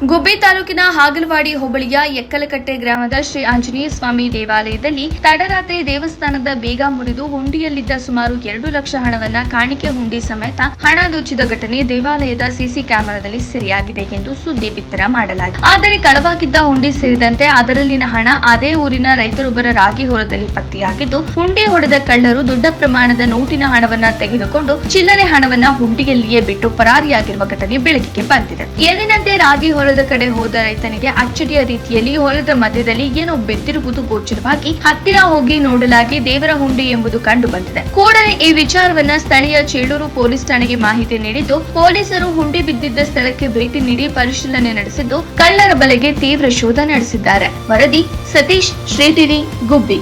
ಗುಬ್ಬಿ ತಾಲೂಕಿನ ಹಾಗಲವಾಡಿ ಹೋಬಳಿಯ ಎಕ್ಕಲಕಟ್ಟೆ ಗ್ರಾಮದ ಶ್ರೀ ಆಂಜನೇಯ ಸ್ವಾಮಿ ದೇವಾಲಯದಲ್ಲಿ ತಡರಾತ್ರಿ ದೇವಸ್ಥಾನದ ಬೇಗ ಮುರಿದು ಹುಂಡಿಯಲ್ಲಿದ್ದ ಸುಮಾರು ಎರಡು ಲಕ್ಷ ಹಣವನ್ನ ಕಾಣಿಕೆ ಹುಂಡಿ ಸಮೇತ ಹಣ ದೋಚಿದ ಘಟನೆ ದೇವಾಲಯದ ಸಿಸಿ ಕ್ಯಾಮೆರಾದಲ್ಲಿ ಸೆರೆಯಾಗಿದೆ ಎಂದು ಸುದ್ದಿ ಬಿತ್ತರ ಮಾಡಲಾಗಿದೆ. ಆದರೆ ಕಳವಾಗಿದ್ದ ಹುಂಡಿ ಸೇರಿದಂತೆ ಅದರಲ್ಲಿನ ಹಣ ಅದೇ ಊರಿನ ರೈತರೊಬ್ಬರ ರಾಗಿ ಹೊರದಲ್ಲಿ ಪತ್ತೆಯಾಗಿದ್ದು, ಹುಂಡಿ ಹೊಡೆದ ಕಳ್ಳರು ದೊಡ್ಡ ಪ್ರಮಾಣದ ನೋಟಿನ ಹಣವನ್ನ ತೆಗೆದುಕೊಂಡು ಚಿಲ್ಲರೆ ಹಣವನ್ನ ಹುಂಡಿಯಲ್ಲಿಯೇ ಬಿಟ್ಟು ಪರಾರಿಯಾಗಿರುವ ಘಟನೆ ಬೆಳಕಿಗೆ ಬಂದಿದೆ. ಎಂದಿನಂತೆ ರಾಗಿ ಹೊಲದ ಕಡೆ ಹೋದ ರೈತನಿಗೆ ಅಚ್ಚರಿಯ ರೀತಿಯಲ್ಲಿ ಹೊಲದ ಮಧ್ಯದಲ್ಲಿ ಏನೋ ಬೆತ್ತಿರುವುದು ಗೋಚರವಾಗಿ ಹತ್ತಿರ ಹೋಗಿ ನೋಡಲಾಗಿ ದೇವರ ಹುಂಡಿ ಎಂಬುದು ಕಂಡು ಬಂದಿದೆ. ಕೂಡಲೇ ಈ ವಿಚಾರವನ್ನ ಸ್ಥಳೀಯ ಚೇಳೂರು ಪೊಲೀಸ್ ಠಾಣೆಗೆ ಮಾಹಿತಿ ನೀಡಿದ್ದು, ಪೊಲೀಸರು ಹುಂಡಿ ಬಿದ್ದಿದ್ದ ಸ್ಥಳಕ್ಕೆ ಭೇಟಿ ನೀಡಿ ಪರಿಶೀಲನೆ ನಡೆಸಿದ್ದು, ಕಳ್ಳರ ಬಲೆಗೆ ತೀವ್ರ ಶೋಧ ನಡೆಸಿದ್ದಾರೆ. ವರದಿ ಸತೀಶ್ ಶ್ರೀದೇವಿ ಗುಬ್ಬಿ.